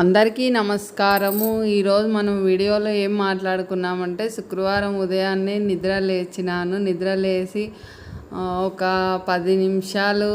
అందరికీ నమస్కారము. ఈరోజు మనం వీడియోలో ఏం మాట్లాడుకున్నామంటే శుక్రవారం ఉదయాన్నే నిద్ర లేచినాను. నిద్ర లేచి ఒక పది నిమిషాలు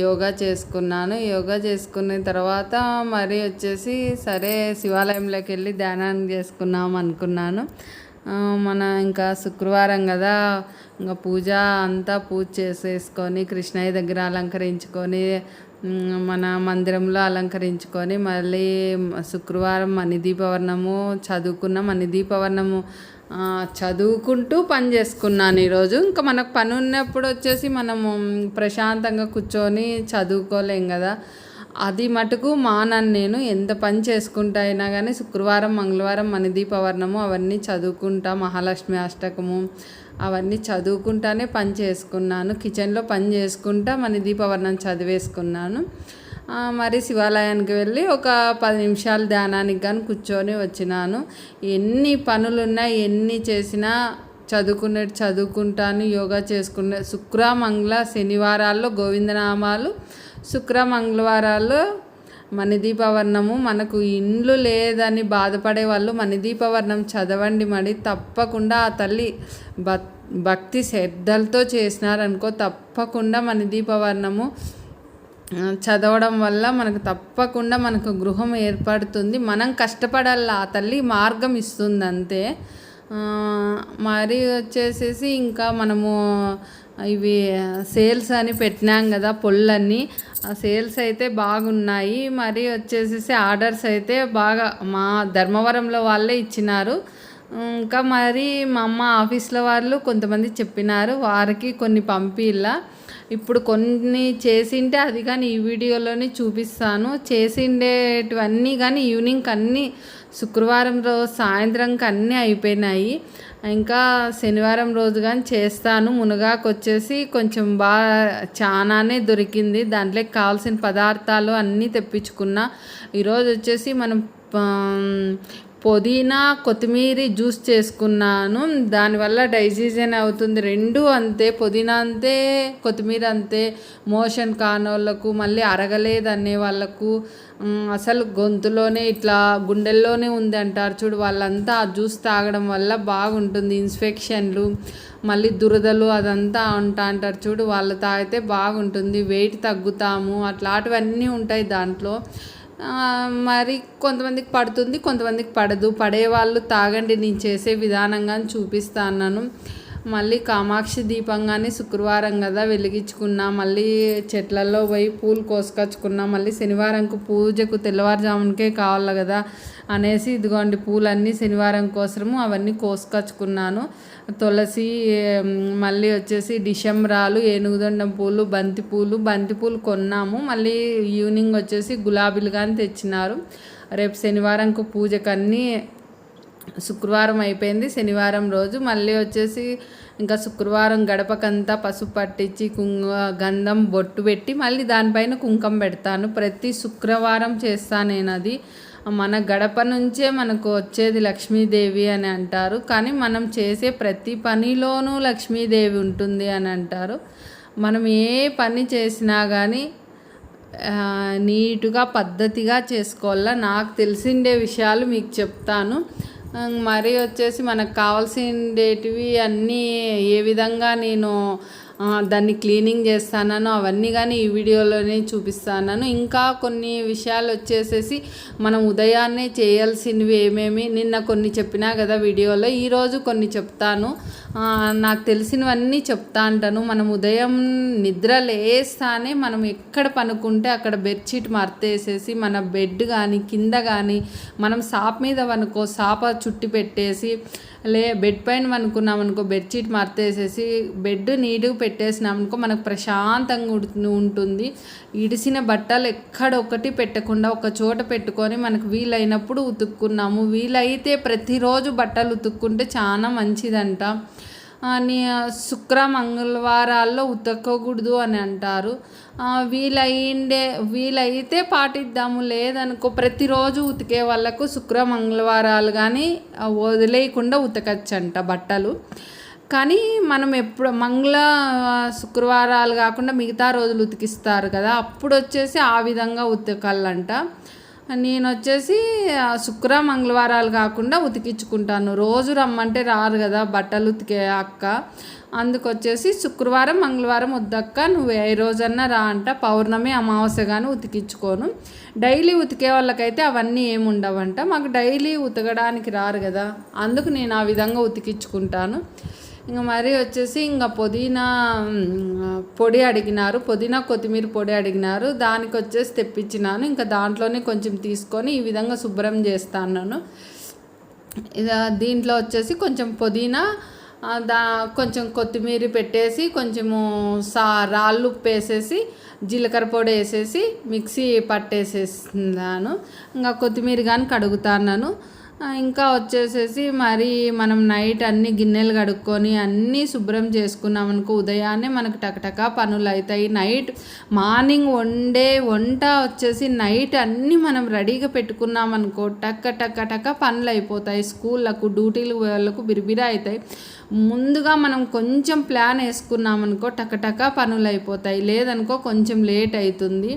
యోగా చేసుకున్నాను. యోగా చేసుకున్న తర్వాత మరి వచ్చేసి సరే శివాలయంలోకి వెళ్ళి ధ్యానం చేసుకున్నాం అనుకున్నాను. మన ఇంకా శుక్రవారం కదా. ఇంకా పూజ అంతా పూజ చేసేసుకొని కృష్ణయ్య దగ్గర అలంకరించుకొని మన మందిరంలో అలంకరించుకొని మళ్ళీ శుక్రవారం మణిదీపవర్ణము చదువుకున్న మణిదీపవర్ణము చదువుకుంటూ పని చేసుకున్నాను ఈరోజు. ఇంకా మనకు పని ఉన్నప్పుడు వచ్చేసి మనము ప్రశాంతంగా కూర్చొని చదువుకోలేం కదా. అది మటుకు మానను నేను ఎంత పని చేసుకుంటా అయినా కానీ శుక్రవారం మంగళవారం మణిదీపవర్ణము అవన్నీ చదువుకుంటా మహాలక్ష్మి అష్టకము అవన్నీ చదువుకుంటానే పని చేసుకున్నాను. కిచెన్లో పని చేసుకుంటా మణిదీపవర్ణం చదివేసుకున్నాను. మరి శివాలయానికి వెళ్ళి ఒక పది నిమిషాలు ధ్యానానికి కానీ కూర్చొని వచ్చినాను. ఎన్ని పనులున్నా ఎన్ని చేసినా చదువుకునే చదువుకుంటాను యోగా చేసుకునే శుక్ర మంగళ శనివారాల్లో గోవిందనామాలు శుక్ర మంగళవారాలు మణిదీపవర్ణము మనకు ఇండ్లు లేదని బాధపడే వాళ్ళు మణిదీపవర్ణం చదవండి మరి. తప్పకుండా ఆ తల్లి భక్ భక్తి శ్రద్ధలతో చేసినారనుకో తప్పకుండా మణిదీపవర్ణము చదవడం వల్ల మనకు తప్పకుండా మనకు గృహం ఏర్పడుతుంది. మనం కష్టపడాల ఆ తల్లి మార్గం ఇస్తుంది అంతే మరి వచ్చేసేసి ఇంకా మనము ఇవి సేల్స్ అని పెట్టినాం కదా పొళ్ళన్నీ ఆ సేల్స్ అయితే బాగున్నాయి. మరి వచ్చేసేసి ఆర్డర్స్ అయితే బాగా మా ధర్మవరంలో వాళ్ళే ఇచ్చినారు. ఇంకా మరి మా అమ్మ ఆఫీస్లో వాళ్ళు కొంతమంది చెప్పినారు వారికి కొన్ని పంపిలా. ఇప్పుడు కొన్ని చేసింటే అది కానీ ఈ వీడియోలోనే చూపిస్తాను. చేసిండేటివన్నీ కానీ ఈవినింగ్ అన్నీ శుక్రవారం రోజు సాయంత్రంకి అన్నీ అయిపోయినాయి. ఇంకా శనివారం రోజు కానీ చేస్తాను. మునగాకు వచ్చేసి కొంచెం బాగా చాలానే దొరికింది. దాంట్లోకి కావాల్సిన పదార్థాలు అన్నీ తెప్పించుకున్నా. ఈరోజు వచ్చేసి మనం పుదీనా కొత్తిమీర జ్యూస్ చేసుకున్నాను. దానివల్ల డైజెషన్ అవుతుంది. రెండు అంతే పుదీనా అంతే కొత్తిమీర అంతే. మోషన్ కానోళ్ళకు మళ్ళీ అరగలేదు అనే వాళ్ళకు అసలు గొంతులోనే ఇట్లా గుండెల్లోనే ఉంది అంటారు చూడు. వాళ్ళంతా ఆ జ్యూస్ తాగడం వల్ల బాగుంటుంది. ఇన్ఫెక్షన్లు మళ్ళీ దురదలు అదంతా ఉంటా అంటారు చూడు. వాళ్ళు తాగితే బాగుంటుంది. వెయిట్ తగ్గుతాము. అట్లాంటివన్నీ ఉంటాయి దాంట్లో. మరి కొంతమందికి పడుతుంది కొంతమందికి పడదు. పడేవాళ్ళు తాగండి నేను చేసే విధానంగా చూపిస్తాను మళ్ళీ కామాక్షి దీపంగానే శుక్రవారం కదా వెలిగించుకున్నా మళ్ళీ చెట్లలో పోయి పూలు కోసుకొచ్చుకున్నా మళ్ళీ శనివారంకు పూజకు తెల్లవారుజామునకే కావాలి కదా అనేసి ఇదిగోండి పూలన్నీ శనివారం కోసము అవన్నీ కోసుకొచ్చుకున్నాను. తులసి మళ్ళీ వచ్చేసి డిసెంబరాలు ఏనుగుదండం పూలు బంతి పూలు బంతి పూలు కొన్నాము. మళ్ళీ ఈవినింగ్ వచ్చేసి గులాబీలు కానీ తెచ్చినారు. రేపు శనివారంకు పూజకు అన్నీ శుక్రవారం అయిపోయింది. శనివారం రోజు మళ్ళీ వచ్చేసి ఇంకా శుక్రవారం గడపకంతా పసుపు పట్టించి కుంగ గంధం బొట్టు పెట్టి మళ్ళీ దానిపైన కుంకం పెడతాను. ప్రతి శుక్రవారం చేస్తాను నేను అది మన గడప నుంచే మనకు వచ్చేది లక్ష్మీదేవి అని అంటారు. కానీ మనం చేసే ప్రతి పనిలోనూ లక్ష్మీదేవి ఉంటుంది అని అంటారు. మనం ఏ పని చేసినా కానీ నీటుగా పద్ధతిగా చేసుకోవాలా? నాకు తెలిసిండే విషయాలు మీకు చెప్తాను. మరి వచ్చేసి మనకు కావాల్సిండేటివి అన్నీ ఏ విధంగా నేను దాన్ని క్లీనింగ్ చేస్తానను అవన్నీ కానీ ఈ వీడియోలోనే చూపిస్తాను ఇంకా కొన్ని విషయాలు వచ్చేసేసి మనం ఉదయాన్నే చేయాల్సినవి ఏమేమి? నిన్న కొన్ని చెప్పినా కదా వీడియోలో ఈరోజు కొన్ని చెప్తాను. నాకు తెలిసినవన్నీ చెప్తా అంటాను. మనం ఉదయం నిద్ర లేస్తానే మనం ఎక్కడ పనుకుంటే అక్కడ బెడ్షీట్ మర్తేసేసి మన బెడ్ కానీ కింద కానీ మనం సాప్ మీద పనుకో సాప చుట్టి పెట్టేసి లే బెడ్ పైన అనుకున్నాం అనుకో బెడ్షీట్ మర్తేసేసి బెడ్ నీట్గా పెట్టేసినాం అనుకో మనకు ప్రశాంతంగా ఉంటుంది. ఇడిసిన బట్టలు ఎక్కడొక్కటి పెట్టకుండా ఒక చోట పెట్టుకొని మనకు వీలైనప్పుడు ఉతుక్కున్నాము. వీలైతే ప్రతిరోజు బట్టలు ఉతుక్కుంటే చాలా మంచిదంట. శుక్ర మంగళవారాల్లో ఉతకకూడదు అని అంటారు. ఆ, వీలైండే వీలైతే పాటిద్దాము. లేదనుకో ప్రతిరోజు ఉతికే వాళ్ళకు శుక్ర మంగళవారాలు కానీ వదిలేయకుండా ఉతకచ్చంట బట్టలు. కానీ మనం ఎప్పుడు మంగళ శుక్రవారాలు కాకుండా మిగతా రోజులు ఉతికిస్తారు కదా అప్పుడు వచ్చేసి ఆ విధంగా ఉతకాలంట. నేను వచ్చేసి ఆ, శుక్ర మంగళవారాలు కాకుండా ఉతికించుకుంటాను. రోజు రమ్మంటే రారు కదా బట్టలు ఉతికే అక్క. అందుకొచ్చేసి శుక్రవారం మంగళవారం వద్దక్క నువ్వు ఏ రోజన్నా రా అంట. పౌర్ణమి అమావాస్య కానీ ఉతికించుకోను. డైలీ ఉతికే వాళ్ళకైతే అవన్నీ ఏముండవంట. మాకు డైలీ ఉతకడానికి రారు కదా అందుకు నేను ఆ విధంగా ఉతికించుకుంటాను. ఇంక మరి వచ్చేసి ఇంకా పుదీనా పొడి అడిగినారు. పుదీనా కొత్తిమీర పొడి అడిగినారు. దానికి వచ్చేసి తెప్పించినాను. ఇంకా దాంట్లోనే కొంచెం తీసుకొని ఈ విధంగా శుభ్రం చేస్తాను ఇది దీంట్లో వచ్చేసి కొంచెం పుదీనా దా కొంచెం కొత్తిమీర పెట్టేసి కొంచెము సా రాళ్ళు ఉప్పు వేసేసి జీలకర్ర పొడి వేసేసి మిక్సీ పట్టేసేస్తున్నాను ఇంకా కొత్తిమీర కానీ కడుగుతాను ఇంకా వచ్చేసేసి మరి మనం నైట్ అన్ని గిన్నెలు కడుక్కొని అన్నీ శుభ్రం చేసుకున్నాం అనుకో ఉదయాన్నే మనకు టకటకా పనులు అవుతాయి నైట్ మార్నింగ్ వండే వంట వచ్చేసి నైట్ అన్నీ మనం రెడీగా పెట్టుకున్నాం అనుకో టక్క టక్క టక్క పనులు అయిపోతాయి స్కూళ్ళకు డ్యూటీలు వాళ్ళకు బిరిబిరా అవుతాయి ముందుగా మనం కొంచెం ప్లాన్ వేసుకున్నాం అనుకో టకటక పనులు అయిపోతాయి లేదనుకో కొంచెం లేట్ అవుతుంది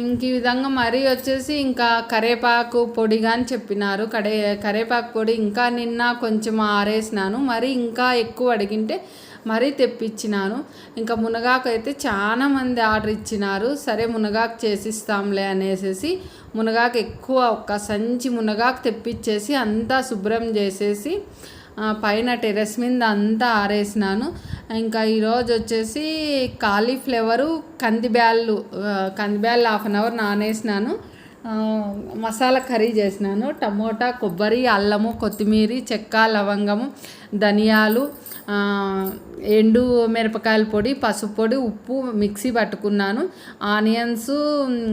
ఇంక ఈ విధంగా మరీ వచ్చేసి ఇంకా కరేపాకు పొడిగా అని చెప్పినారు. కడే కరేపాకు పొడి ఇంకా నిన్న కొంచెం ఆరేసినాను. మరి ఇంకా ఎక్కువ అడిగింటే మరీ తెప్పించినాను. ఇంకా మునగాకు అయితే చాలా మంది ఆర్డర్ ఇచ్చినారు. సరే మునగాకు చేసిస్తాంలే అనేసి మునగాకు ఎక్కువ ఒక సంచి మునగాకు తెప్పించేసి అంతా శుభ్రం చేసేసి పైన టెర్రస్ మీద అంతా ఆరేసినాను. ఇంకా ఈరోజు వచ్చేసి కాలీఫ్లవరు కందిబ్యాళ్ళు కందిబ్యాళ్ళు హాఫ్ అన్ అవర్ నానేసినాను. మసాలా కర్రీ చేసినాను. టమోటా కొబ్బరి అల్లము కొత్తిమీర చెక్క లవంగము ధనియాలు ఎండు మిరపకాయల పొడి పసుపు పొడి ఉప్పు మిక్సీ పట్టుకున్నాను. ఆనియన్స్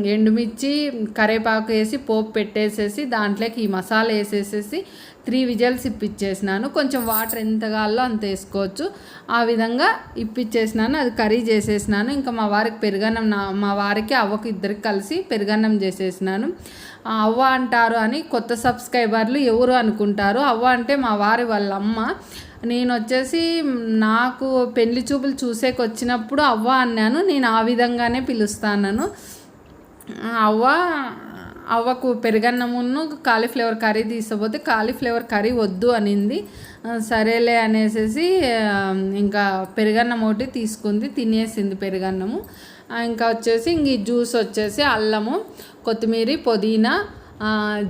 ఎండుమిర్చి కరివేపాకు వేసి పోపు పెట్టేసేసి దాంట్లోకి ఈ మసాలా వేసేసేసి త్రీ విజల్స్ ఇప్పించేసినాను కొంచెం వాటర్ ఎంత కావాలో అంత వేసుకోవచ్చు. ఆ విధంగా ఇప్పించేసినాను అది కర్రీ చేసేసినాను. ఇంకా మా వారికి పెరుగన్నం నా మా వారికి అవ్వకు ఇద్దరికి కలిసి పెరుగన్నం చేసేసినాను. ఆ అవ్వ అంటారు అని కొత్త సబ్స్క్రైబర్లు ఎవరు అనుకుంటారు? అవ్వ అంటే మా వారి వాళ్ళ అమ్మ నేను వచ్చేసి నాకు పెళ్ళి చూపులు చూసేకి వచ్చినప్పుడు అవ్వ అన్నాను నేను ఆ విధంగానే పిలుస్తాను అవ్వ అవ్వకు పెరుగన్నమును కాలీఫ్లవర్ కర్రీ తీసుకుపోతే కాలీఫ్లవర్ కర్రీ వద్దు అనింది. సరేలే అనేసి ఇంకా పెరుగన్నం ఒకటి తీసుకుంది తినేసింది పెరుగన్నము. ఇంకా వచ్చేసి ఇంక జ్యూస్ వచ్చేసి అల్లము కొత్తిమీర పుదీనా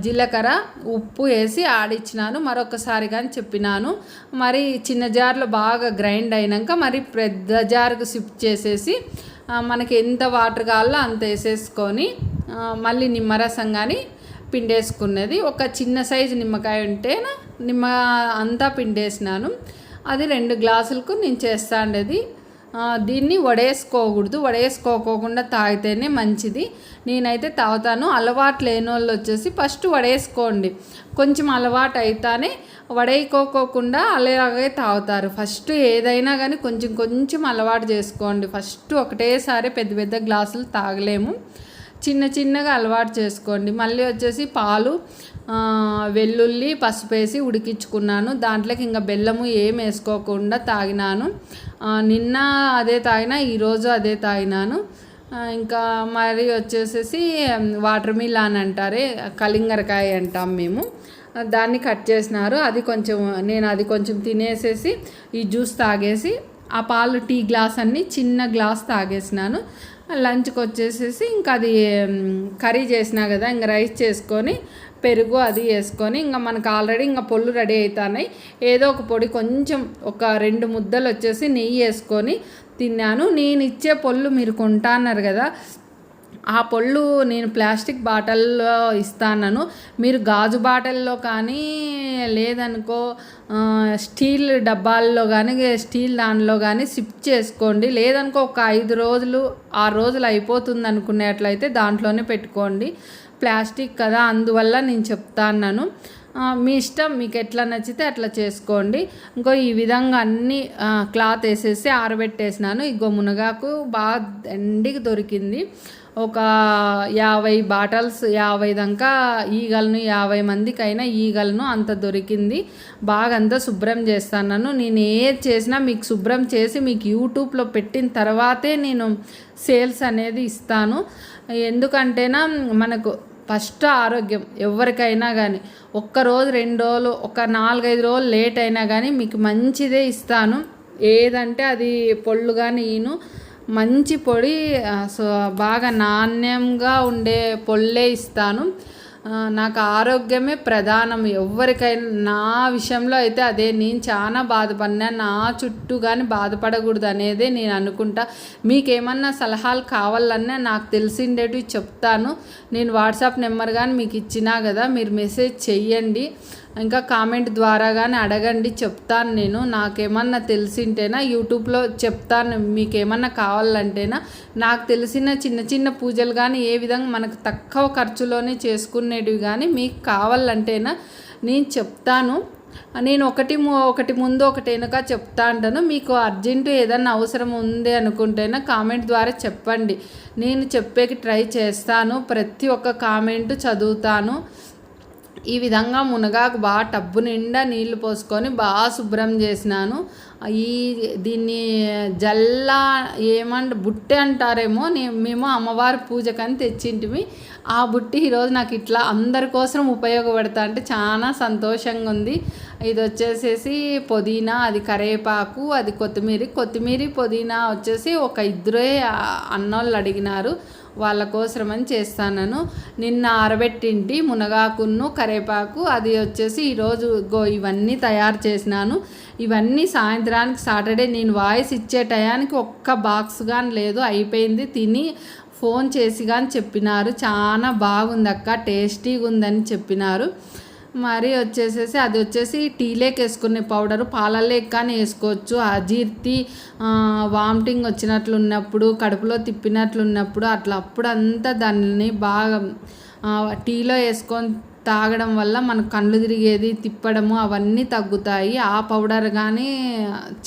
జీలకర్ర ఉప్పు వేసి ఆడిచ్చినాను. మరొకసారి కానీ చెప్పినాను. మరి చిన్న జార్లో బాగా గ్రైండ్ అయినాక మరి పెద్ద జార్కు షిఫ్ట్ చేసేసి మనకి ఎంత వాటర్ కావాలో అంత వేసేసుకొని మళ్ళీ నిమ్మరసం కానీ పిండేసుకున్నది. ఒక చిన్న సైజు నిమ్మకాయ ఉంటే నిమ్మ అంతా పిండేసినాను. అది రెండు గ్లాసులకు నేను చేస్తా ఉండేది. దీన్ని వడేసుకోకూడదు. వడేసుకోకోకుండా తాగితేనే మంచిది. నేనైతే తాగుతాను. అలవాటు లేని వాళ్ళు వచ్చేసి ఫస్ట్ వడేసుకోండి. కొంచెం అలవాటు అయితేనే వడేసుకోకోకుండా అలాగే తాగుతారు. ఫస్ట్ ఏదైనా కానీ కొంచెం కొంచెం అలవాటు చేసుకోండి. ఫస్ట్ ఒకటేసారి పెద్ద పెద్ద గ్లాసులు తాగలేము. చిన్న చిన్నగా అలవాటు చేసుకోండి. మళ్ళీ వచ్చేసి పాలు వెల్లుల్లి పసుపు వేసి ఉడికించుకున్నాను. దాంట్లోకి ఇంకా బెల్లము ఏం వేసుకోకుండా తాగినాను. నిన్న అదే తాగినా ఈరోజు అదే తాగినాను. ఇంకా మరి వచ్చేసేసి వాటర్ మిలాన్ అంటారే కలింగరకాయ అంటాం మేము. దాన్ని కట్ చేసినారు. అది కొంచెం నేను అది కొంచెం తినేసేసి ఈ జ్యూస్ తాగేసి ఆ పాలు టీ గ్లాస్ అన్ని చిన్న గ్లాస్ తాగేసినాను. లంచ్కి వచ్చేసేసి ఇంకా అది కర్రీ చేసినా కదా ఇంకా రైస్ చేసుకొని పెరుగు అది వేసుకొని ఇంకా మనకు ఆల్రెడీ ఇంకా పొళ్ళు రెడీ అవుతున్నాయి ఏదో ఒక పొడి కొంచెం ఒక రెండు ముద్దలు వచ్చేసి నెయ్యి వేసుకొని తిన్నాను. నేను ఇచ్చే పొళ్ళు మీరు కొంటా అన్నారు కదా ఆ పళ్ళు నేను ప్లాస్టిక్ బాటిల్లో ఇస్తాను మీరు గాజు బాటిల్లో కానీ లేదనుకో స్టీల్ డబ్బాల్లో కానీ స్టీల్ దానిలో కానీ సిప్ చేసుకోండి. లేదనుకో ఒక ఐదు రోజులు ఆరు రోజులు అయిపోతుంది అనుకునేట్లయితే దాంట్లోనే పెట్టుకోండి. ప్లాస్టిక్ కదా అందువల్ల నేను చెప్తాను మీ ఇష్టం మీకు ఎట్లా నచ్చితే అట్లా చేసుకోండి. ఇంకో ఈ విధంగా అన్ని క్లాత్ వేసేసి ఆరబెట్టేసినాను. ఇగో మునగాకు బాగా ఎండికి దొరికింది. ఒక యాభై బాటల్స్ యాభై దాకా ఈగలను యాభై మందికైనా ఈగలను అంత దొరికింది. బాగా అంతా శుభ్రం చేస్తాను నేను ఏది చేసినా మీకు శుభ్రం చేసి మీకు యూట్యూబ్లో పెట్టిన తర్వాతే నేను సేల్స్ అనేది ఇస్తాను. ఎందుకంటేనా మనకు ఫస్ట్ ఆరోగ్యం ఎవరికైనా కానీ ఒక్కరోజు రెండు రోజులు ఒక నాలుగైదు రోజులు లేట్ అయినా కానీ మీకు మంచిదే ఇస్తాను. ఏదంటే అది పొళ్ళు కానీ ఈను. మంచి పొడి సో బాగా నాణ్యంగా ఉండే పొళ్ళే ఇస్తాను. నాకు ఆరోగ్యమే ప్రధానం. ఎవరికైనా నా విషయంలో అయితే అదే నేను చాలా బాధపడినా నా చుట్టూ కానీ బాధపడకూడదు అనేదే నేను అనుకుంటా. మీకేమన్నా సలహాలు కావాలన్నా నాకు తెలిసిండేటివి చెప్తాను. నేను వాట్సాప్ నెంబర్ కానీ మీకు ఇచ్చినా కదా మీరు మెసేజ్ చెయ్యండి. ఇంకా కామెంట్ ద్వారా కానీ అడగండి చెప్తాను నేను. నాకేమన్నా తెలిసింటేనా యూట్యూబ్లో చెప్తాను. మీకు ఏమన్నా కావాలంటేనా నాకు తెలిసిన చిన్న చిన్న పూజలు కానీ ఏ విధంగా మనకు తక్కువ ఖర్చులోనే చేసుకునేటివి కానీ మీకు కావాలంటేనా నేను చెప్తాను. నేను ఒకటి ము- ఒకటి ముందు ఒకటి వెనుక చెప్తా అంటాను. మీకు అర్జెంటు ఏదన్నా అవసరం ఉంది అనుకుంటేనా కామెంట్ ద్వారా చెప్పండి. నేను చెప్పేకి ట్రై చేస్తాను. ప్రతి ఒక్క కామెంట్ చదువుతాను. ఈ విధంగా మునగాకు బాగా టబ్బు నిండా నీళ్ళు పోసుకొని బాగా శుభ్రం చేసినాను. ఈ దీన్ని జల్లా ఏమంట బుట్టె అంటారేమో నే- మేము అమ్మవారి పూజకని తెచ్చింటిమి. ఆ బుట్టి ఈరోజు నాకు ఇట్లా అందరి కోసం ఉపయోగపడతా అంటే చాలా సంతోషంగా ఉంది. ఇది వచ్చేసేసి పుదీనా అది కరేపాకు అది కొత్తిమీర. కొత్తిమీర పుదీనా వచ్చేసి ఒక ఇద్దరే అన్నోళ్ళు అడిగినారు. వాళ్ళ కోసమని చేస్తాను నిన్న ఆరబెట్టింటి మునగాకును కరేపాకు అది వచ్చేసి ఈరోజు గో ఇవన్నీ తయారు చేసినాను. ఇవన్నీ సాయంత్రానికి సాటర్డే నేను వాయిస్ ఇచ్చే టయానికి ఒక్క బాక్స్ కానీ లేదు అయిపోయింది. తిని ఫోన్ చేసి కానీ చెప్పినారు. చాలా బాగుంది అక్క టేస్టీగా ఉందని చెప్పినారు. మరి వచ్చేసేసి అది వచ్చేసి టీలేకి వేసుకునే పౌడరు పాలల్లోకి కానీ వేసుకోవచ్చు. అజీర్తి వామిటింగ్ వచ్చినట్లు ఉన్నప్పుడు కడుపులో తిప్పినట్లు ఉన్నప్పుడు అట్లా అప్పుడు అంతా దాన్ని బాగా టీలో వేసుకొని తాగడం వల్ల మన కళ్ళు తిరిగేది తిప్పడము అవన్నీ తగ్గుతాయి. ఆ పౌడర్ కానీ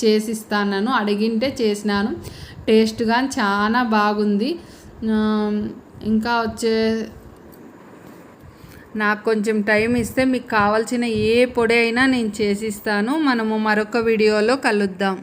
చేసిస్తాను అడిగింటే చేసినాను. టేస్ట్ కానీ చాలా బాగుంది. ఇంకా వచ్చే నాకు కొంచెం టైం ఇస్తే మీకు కావాల్సిన ఏ పొడి అయినా నేను చేసిస్తాను. మనము మరొక వీడియోలో కలుద్దాం.